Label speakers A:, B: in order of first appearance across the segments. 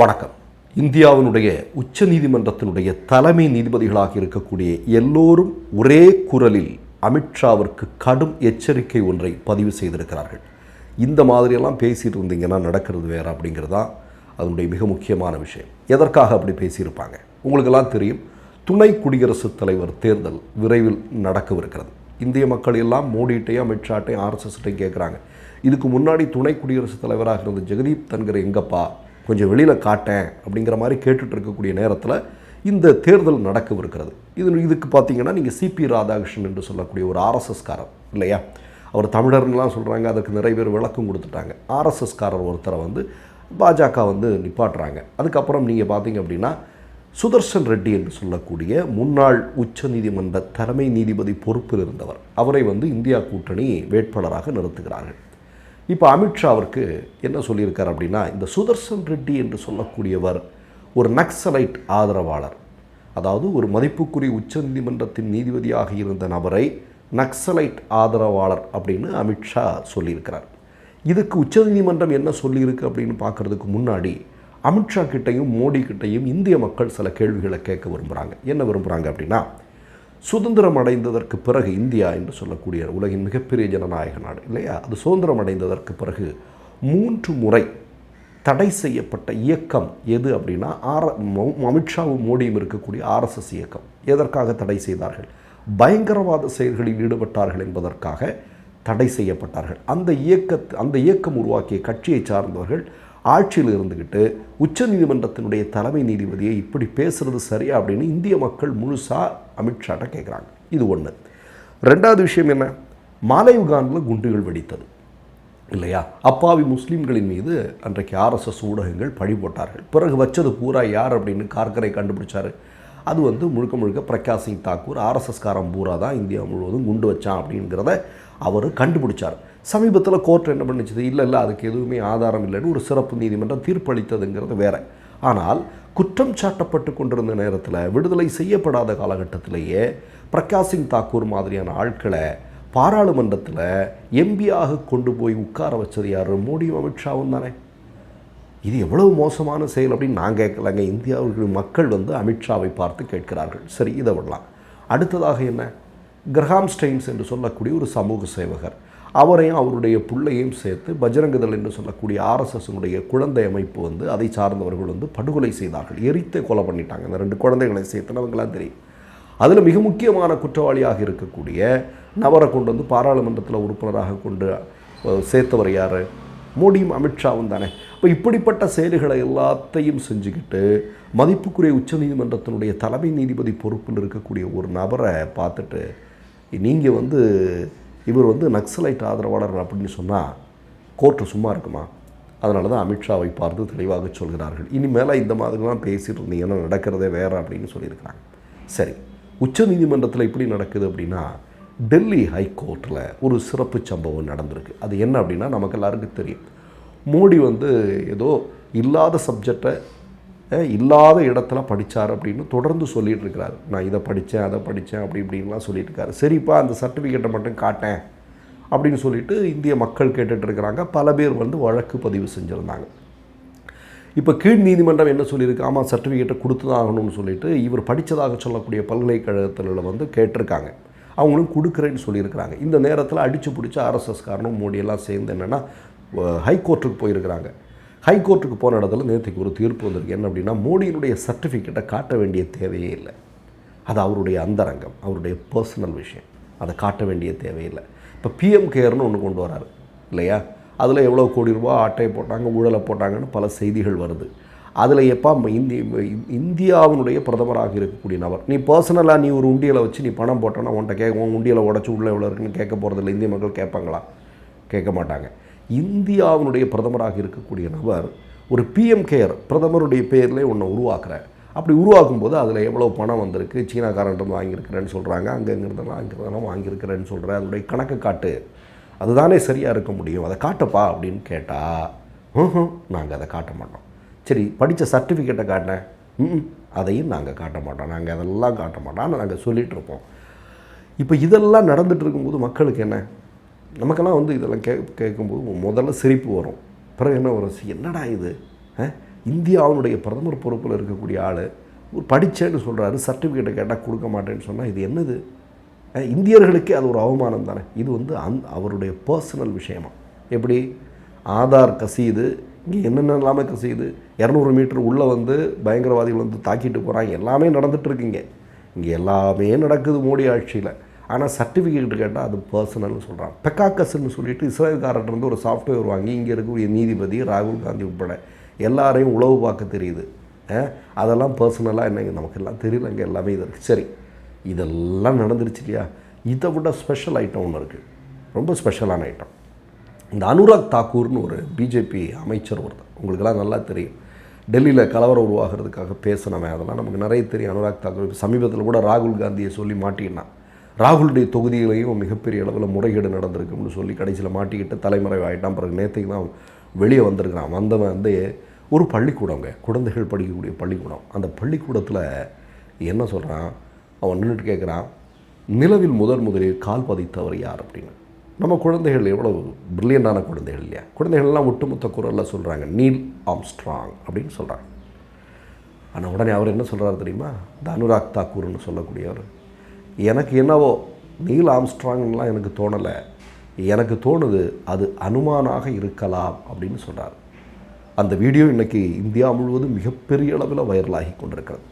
A: வணக்கம். இந்தியாவினுடைய உச்ச நீதிமன்றத்தினுடைய தலைமை நீதிபதிகளாக இருக்கக்கூடிய எல்லோரும் ஒரே குரலில் அமித்ஷாவிற்கு கடும் எச்சரிக்கை ஒன்றை பதிவு செய்திருக்கிறார்கள். இந்த மாதிரியெல்லாம் பேசிட்டு இருந்தீங்கன்னா நடக்கிறது வேறு அப்படிங்கிறது தான் அதனுடைய மிக முக்கியமான விஷயம். எதற்காக அப்படி பேசியிருப்பாங்க? உங்களுக்கெல்லாம் தெரியும் துணை குடியரசுத் தலைவர் தேர்தல் விரைவில் நடக்கவிருக்கிறது. இந்திய மக்கள் எல்லாம் மோடிட்டையும் அமித்ஷாட்டையும் ஆர்எஸ்எஸ்ட்டையும் கேட்குறாங்க. இதுக்கு முன்னாடி துணை குடியரசுத் தலைவராக இருந்த ஜெகதீப் தன்கர் எங்கப்பா கொஞ்சம் வெளியில் காட்டேன் அப்படிங்கிற மாதிரி கேட்டுட்டு இருக்கக்கூடிய நேரத்தில் இந்த தேர்தல் நடக்கவிருக்கிறது. இது இதுக்கு பார்த்தீங்கன்னா நீங்கள் சிபி ராதாகிருஷ்ணன் என்று சொல்லக்கூடிய ஒரு ஆர்எஸ்எஸ்காரர் இல்லையா? அவர் தமிழர்லாம் சொல்கிறாங்க அதுக்கு நிறைய பேர் விளக்கம் கொடுத்துட்டாங்க. ஆர்எஸ்எஸ்காரர் ஒருத்தரை வந்து பாஜக வந்து நிப்பாட்டுறாங்க. அதுக்கப்புறம் நீங்கள் பார்த்தீங்க அப்படின்னா சுதர்சன் ரெட்டி என்று சொல்லக்கூடிய முன்னாள் உச்ச நீதிமன்ற தலைமை நீதிபதி பொறுப்பில் இருந்தவர். அவரை வந்து இந்தியா கூட்டணி வேட்பாளராக நிறுத்துகிறார்கள். இப்போ அமித்ஷாவிற்கு என்ன சொல்லியிருக்கார் அப்படின்னா இந்த சுதர்சன் ரெட்டி என்று சொல்லக்கூடியவர் ஒரு நக்சலைட் ஆதரவாளர். அதாவது ஒரு மதிப்புக்குரிய உச்சநீதிமன்றத்தின் நீதிபதியாக இருந்த நபரை நக்சலைட் ஆதரவாளர் அப்படின்னு அமித்ஷா சொல்லியிருக்கிறார். இதுக்கு உச்சநீதிமன்றம் என்ன சொல்லியிருக்கு அப்படின்னு பார்க்குறதுக்கு முன்னாடி அமித்ஷா கிட்டையும் மோடி கிட்டையும் இந்திய மக்கள் சில கேள்விகளை கேட்க விரும்புகிறாங்க என்ன விரும்புகிறாங்க அப்படின்னா சுதந்திரம் அடைந்ததற்கு பிறகு இந்தியா என்று சொல்லக்கூடிய உலகின் மிகப்பெரிய ஜனநாயக நாடு இல்லையா? அது சுதந்திரம் அடைந்ததற்கு பிறகு மூன்று முறை தடை செய்யப்பட்ட இயக்கம் எது அப்படின்னா ஆர் அமித்ஷாவும் மோடியும் இருக்கக்கூடிய ஆர்எஸ்எஸ் இயக்கம். எதற்காக தடை செய்தார்கள்? பயங்கரவாத செயல்களில் ஈடுபட்டார்கள் என்பதற்காக தடை செய்யப்பட்டார்கள். அந்த இயக்க அந்த இயக்கம் உருவாக்கிய கட்சியை சார்ந்தவர்கள் ஆட்சியில் இருந்துக்கிட்டு உச்சநீதிமன்றத்தினுடைய தலைமை நீதிபதியை இப்படி பேசுறது சரியா அப்படின்னு இந்திய மக்கள் முழுசாக அமித்ஷாட்ட கேட்குறாங்க இது ஒன்று ரெண்டாவது விஷயம் என்ன? மாலைவுகானில் குண்டுகள் வெடித்தது. இல்லையா? அப்பாவி முஸ்லீம்களின் மீது அன்றைக்கு ஆர்எஸ்எஸ் ஊடகங்கள் பழி போட்டார்கள். பிறகு வச்சது பூரா யார் அப்படின்னு கார்கரை கண்டுபிடிச்சாரு. அது வந்து முழுக்க முழுக்க பிரகாஷ் சிங் தாக்கூர் ஆர்எஸ்எஸ்காரன் பூரா தான் இந்தியா முழுவதும் குண்டு வச்சான் அப்படிங்கிறத அவர் கண்டுபிடிச்சார். சமீபத்தில் கோர்ட் என்ன பண்ணிச்சது? இல்லை இல்லை அதுக்கு எதுவுமே ஆதாரம் இல்லைன்னு ஒரு சிறப்பு நீதிமன்றம் தீர்ப்பளித்ததுங்கிறது வேற. ஆனால் குற்றம் சாட்டப்பட்டு கொண்டிருந்த நேரத்தில் விடுதலை செய்யப்படாத காலகட்டத்திலேயே பிரகாஷ் சிங் தாக்கூர் மாதிரியான ஆட்களை பாராளுமன்றத்தில் எம்பியாக கொண்டு போய் உட்கார வச்சது யார்? மோடியும் அமித்ஷாவும் தானே. இது எவ்வளவு மோசமான செயல் அப்படின்னு நான் கேட்கலங்க. இந்தியாவில் மக்கள் வந்து அமித்ஷாவை பார்த்து கேட்கிறார்கள். சரி இதை விடலாம். அடுத்ததாக என்ன? கிரஹாம் ஸ்டெயின்ஸ் என்று சொல்லக்கூடிய ஒரு சமூக சேவகர். அவரையும் அவருடைய பிள்ளையும் சேர்த்து பஜரங்கதள் என்று சொல்லக்கூடிய ஆர்எஸ்எஸ்னுடைய குழந்தை அமைப்பு வந்து அதை சார்ந்தவர்கள் வந்து படுகொலை செய்தார்கள். எரித்து கொலை பண்ணிட்டாங்க. அந்த ரெண்டு குழந்தைகளை சேர்த்துனவங்களாம் தெரியும். அதில் மிக முக்கியமான குற்றவாளியாக இருக்கக்கூடிய நபரை கொண்டு வந்து பாராளுமன்றத்தில் உறுப்பினராக கொண்டு சேர்த்தவர் யார்? மோடியும் அமித்ஷாவும் தானே இப்போ இப்படிப்பட்ட செயல்களை எல்லாத்தையும் செஞ்சுக்கிட்டு மதிப்புக்குரிய உச்சநீதிமன்றத்தினுடைய தலைமை நீதிபதி பொறுப்பில் இருக்கக்கூடிய ஒரு நபரை பார்த்துட்டு நீங்கள் வந்து இவர் வந்து நக்சலைட் ஆதரவாளர் அப்படின்னு சொன்னால் கோர்ட்டு சும்மா இருக்குமா? அதனால தான் அமித்ஷாவை பார்த்து தெளிவாக சொல்கிறார்கள். இனிமேல் இந்த மாதிரிலாம் பேசிட்டு இருந்தீங்கன்னா நடக்கிறதே வேறு அப்படின்னு சொல்லியிருக்கிறாங்க. சரி உச்சநீதிமன்றத்தில் எப்படி நடக்குது அப்படின்னா டெல்லி ஹைகோர்ட்டில் ஒரு சிறப்பு சம்பவம் நடந்திருக்கு. அது என்ன அப்படின்னா நமக்கு எல்லாருக்கும் தெரியும். மோடி வந்து ஏதோ இல்லாத சப்ஜெக்டை இல்லாத இடத்துல படித்தார் அப்படின்னு தொடர்ந்து சொல்லிட்டு இருக்கிறார். நான் இதை படித்தேன் அதை படித்தேன் அப்படி இப்படின்லாம் சொல்லிட்டு இருக்காரு. சரிப்பா அந்த சர்டிஃபிகேட்டை மட்டும் காட்டேன் அப்படின்னு சொல்லிட்டு இந்திய மக்கள் கேட்டுட்டு இருக்கிறாங்க. பல பேர் வந்து வழக்கு பதிவு செஞ்சுருந்தாங்க. இப்போ கீழ் நீதிமன்றம் என்ன சொல்லியிருக்கு? ஆமாம் சர்டிஃபிகேட்டை கொடுத்து தான் ஆகணும்னு சொல்லிட்டு இவர் படித்ததாக சொல்லக்கூடிய பல்கலைக்கழகத்தில் வந்து கேட்டிருக்காங்க. அவங்களும் கொடுக்குறேன்னு சொல்லியிருக்கிறாங்க. இந்த நேரத்தில் அடித்து பிடிச்ச ஆர்எஸ்எஸ் காரணம் மோடியெல்லாம் சேர்ந்து என்னென்னா ஹைகோர்ட்டுக்கு போயிருக்கிறாங்க. ஹைகோர்ட்டுக்கு போன இடத்துல நேற்றுக்கு ஒரு தீர்ப்பு வந்திருக்கு. என்ன அப்படின்னா மோடியினுடைய சர்டிஃபிகேட்டை காட்ட வேண்டிய தேவையே இல்லை. அது அவருடைய அந்தரங்கம் அவருடைய பர்சனல் விஷயம். அதை காட்ட வேண்டிய தேவையில்லை இப்போ பிஎம் கேர்னு ஒன்று கொண்டு வராரு இல்லையா? அதில் எவ்வளோ கோடி ரூபா அட்டையை போட்டாங்க ஊழலை போட்டாங்கன்னு பல செய்திகள் வருது. அதில் எப்போ இந்தி இந்தியாவினுடைய பிரதமராக இருக்கக்கூடிய நபர் நீ பர்சனலாக நீ ஒரு உண்டியலை வச்சு நீ பணம் போட்டோன்னா உன்ட்ட கேட்க உன் உண்டியலை உடச்சி உள்ளே எவ்வளோ இருக்குன்னு கேட்க போகிறதில்ல இந்திய மக்கள் கேட்பாங்களா? கேட்க மாட்டாங்க. இந்தியாவினுடைய பிரதமராக இருக்கக்கூடிய நபர் ஒரு பிஎம் கேர் பிரதமருடைய பேரில் ஒன்று உருவாக்குறார் அப்படி உருவாக்கும் போது அதில் எவ்வளோ பணம் வந்திருக்கு சீனாக்காரன்ட்டு வாங்கியிருக்கிறேன்னு சொல்கிறாங்க அங்கங்கிறதெல்லாம் அங்கிருந்தெல்லாம் வாங்கியிருக்கிறேன்னு சொல்கிறேன் அதனுடைய கணக்கு காட்டு. அதுதானே சரியாக இருக்க முடியும். அதை காட்டப்பா அப்படின்னு கேட்டால் நாங்கள் அதை காட்ட மாட்டோம். சரி படித்த சர்டிஃபிகேட்டை காட்டினேன் ம் அதையும் நாங்கள் காட்ட மாட்டோம். நாங்கள் அதெல்லாம் காட்ட மாட்டோம். ஆனால் நாங்கள் சொல்லிகிட்ருப்போம் இப்போ இதெல்லாம் நடந்துகிட்டு இருக்கும்போது மக்களுக்கு என்ன? நமக்கெல்லாம் வந்து இதெல்லாம் கே கேட்கும்போது முதல்ல சிரிப்பு வரும். பிறகு என்ன வரும்? என்னடா இது? ஆ? இந்தியாவினுடைய பிரதமர் பொறுப்பில் இருக்கக்கூடிய ஆள் ஒரு படித்தேன்னு சொல்கிறாரு சர்டிஃபிகேட்டை கேட்டால் கொடுக்க மாட்டேன்னு சொன்னால் இது என்னது? இந்தியர்களுக்கே அது ஒரு அவமானம் தானே. இது வந்து அந் அவருடைய பர்சனல் விஷயமா? எப்படி? ஆதார் கசியுது இங்கே என்னென்ன இல்லாமல் கசியுது. இரநூறு மீட்டர் உள்ளே வந்து பயங்கரவாதிகள் வந்து தாக்கிட்டு போகிறாங்க எல்லாமே நடந்துகிட்ருக்குங்க இங்கே எல்லாமே நடக்குது மோடி ஆட்சியில். ஆனால் சர்டிஃபிகேட் கேட்டால் அது பர்சனல்னு சொல்கிறான் பெக்காக்கஸ்ன்னு சொல்லிட்டு இஸ்ரேல்காரர்கிட்ட ஒரு சாஃப்ட்வேர் வாங்கி இங்கே இருக்கக்கூடிய நீதிபதி ராகுல் காந்தி உட்பட எல்லாரையும் உளவு பார்க்க தெரியுது. அதெல்லாம் பர்சனலாக என்னங்க? நமக்கு எல்லாம் தெரியல இங்கே எல்லாமே இது இருக்குது சரி இதெல்லாம் நடந்துருச்சு இல்லையா? இதை விட ஸ்பெஷல் ஐட்டம் ஒன்று இருக்குது ரொம்ப ஸ்பெஷலான ஐட்டம் இந்த அனுராக் தாக்கூர்னு ஒரு பிஜேபி அமைச்சர் ஒருத்தர். உங்களுக்கெல்லாம் நல்லா தெரியும். டெல்லியில் கலவரம் உருவாகிறதுக்காக பேசினவன். அதெல்லாம் நமக்கு நிறைய தெரியும். அனுராக் தாக்கூர் சமீபத்தில் கூட ராகுல் காந்தியை சொல்லி மாட்டிக்கினான் ராகுலுடைய தொகுதியிலையும் மிகப்பெரிய அளவில் முறைகேடு நடந்திருக்கும்னு சொல்லி கடைசியில் மாட்டிக்கிட்டு தலைமறைவு ஆகிட்டான் பிறகு நேற்றுக்கு தான் வெளியே வந்திருக்கிறான். வந்தவன் வந்து ஒரு பள்ளிக்கூடங்க குழந்தைகள் படிக்கக்கூடிய பள்ளிக்கூடம். அந்த பள்ளிக்கூடத்தில் என்ன சொல்கிறான் அவன் நின்றுட்டு கேட்குறான் நிலவில் முதன் முதலில் கால் பதித்தவர் யார்? அப்படின்னு. நம்ம குழந்தைகள் எவ்வளோ பிரில்லியண்டான குழந்தைகள் இல்லையா? குழந்தைகள்லாம் ஒட்டுமொத்த குரலில் சொல்கிறாங்க நீல் ஆம்ஸ்ட்ராங் அப்படின்னு சொல்கிறாங்க ஆனால் உடனே அவர் என்ன சொல்கிறார் தெரியுமா? இந்த அனுராக் தாக்கூர்னு சொல்லக்கூடியவர் எனக்கு என்னவோ நீல் ஆம்ஸ்ட்ராங்லாம் எனக்கு தோணலை. எனக்கு தோணுது அது அனுமானாக இருக்கலாம் அப்படின்னு சொல்கிறார் அந்த வீடியோ இன்னைக்கு இந்தியா முழுவதும் மிகப்பெரிய அளவில் வைரலாகி கொண்டிருக்கிறது.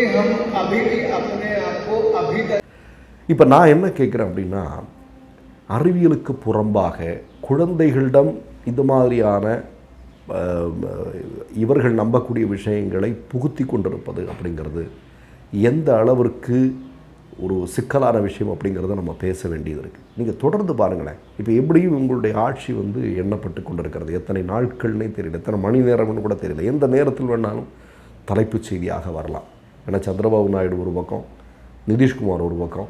B: क्योंकि हम अभी भी अपने आप को अभी तक
A: இப்போ நான் என்ன கேட்குறேன் அப்படின்னா அறிவியலுக்கு புறம்பாக குழந்தைகளிடம் இந்த மாதிரியான அஹ், இவர்கள் நம்பக்கூடிய விஷயங்களை புகுத்தி கொண்டிருப்பது அப்படிங்கிறது எந்த அளவிற்கு ஒரு சிக்கலான விஷயம் அப்படிங்கிறத நம்ம பேச வேண்டியது இருக்குது நீங்கள் தொடர்ந்து பாருங்களேன் இப்போ எப்படியும் உங்களுடைய ஆட்சி வந்து எண்ணப்பட்டு கொண்டிருக்கிறது எத்தனை நாட்கள்னே தெரியல எத்தனை மணி நேரம்னு கூட தெரியல எந்த நேரத்தில் வேணாலும் தலைப்புச் செய்தியாக வரலாம் ஏன்னா சந்திரபாபு நாயுடு ஒரு பக்கம் நிதிஷ்குமார் ஒரு பக்கம்.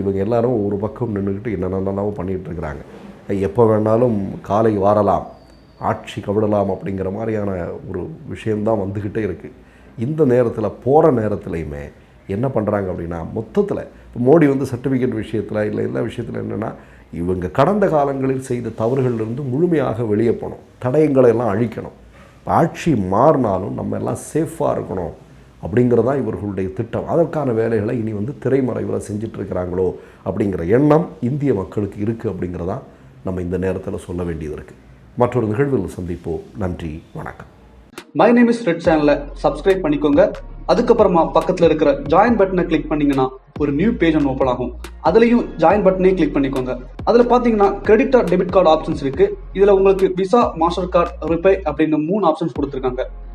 A: இவங்க எல்லாரும் ஒரு பக்கம் நின்றுக்கிட்டு என்னென்னலாம் பண்ணிகிட்டு இருக்கிறாங்க. எப்போ வேணாலும் காலை வாரலாம் ஆட்சி கவிடலாம் அப்படிங்கிற மாதிரியான ஒரு விஷயந்தான் வந்துக்கிட்டே இருக்குது இந்த நேரத்தில் போகிற நேரத்துலையுமே என்ன பண்ணுறாங்க அப்படின்னா மொத்தத்தில் இப்போ மோடி வந்து சர்டிஃபிகேட் விஷயத்தில் இல்லை எல்லா விஷயத்தில் என்னென்னா இவங்க கடந்த காலங்களில் செய்த தவறுகள்லேருந்து முழுமையாக வெளியே போகணும். தடயங்களை எல்லாம் அழிக்கணும். ஆட்சி மாறினாலும் நம்ம எல்லாம் சேஃபாக இருக்கணும். அப்படிங்கிறதா இவர்களுடைய திட்டம். அதற்கான வேலைகளை இனி வந்து திரைமறைவில் செஞ்சிட்ருக்கிறாங்களோ அப்படிங்கிற எண்ணம் இந்திய மக்களுக்கு இருக்குது அப்படிங்கிறதா நம்ம இந்த நேரத்தில் சொல்ல வேண்டியது இருக்குது மற்றொரு நிகழ்வில் சந்திப்போம். நன்றி வணக்கம்.
C: மை நேம் இஸ் ரெட் சேனலை சப்ஸ்கிரைப் பண்ணிக்கோங்க. அதுக்கப்புறமா பக்கத்தில் இருக்கிற ஜாயின் பட்டனை கிளிக் பண்ணீங்கன்னா ஒரு நியூ பேஜ் ஒன்று ஓப்பன் ஆகும். அதுலேயும் ஜாயின் பட்டனே கிளிக் பண்ணிக்கோங்க. அதில் பார்த்தீங்கன்னா கிரெடிட் டெபிட் கார்டு ஆப்ஷன்ஸ் இருக்கு. இதில் உங்களுக்கு விசா மாஸ்டர் கார்டு ரிப்பே அப்படின்னு மூணு ஆப்ஷன்ஸ் கொடுத்துருக்காங்க.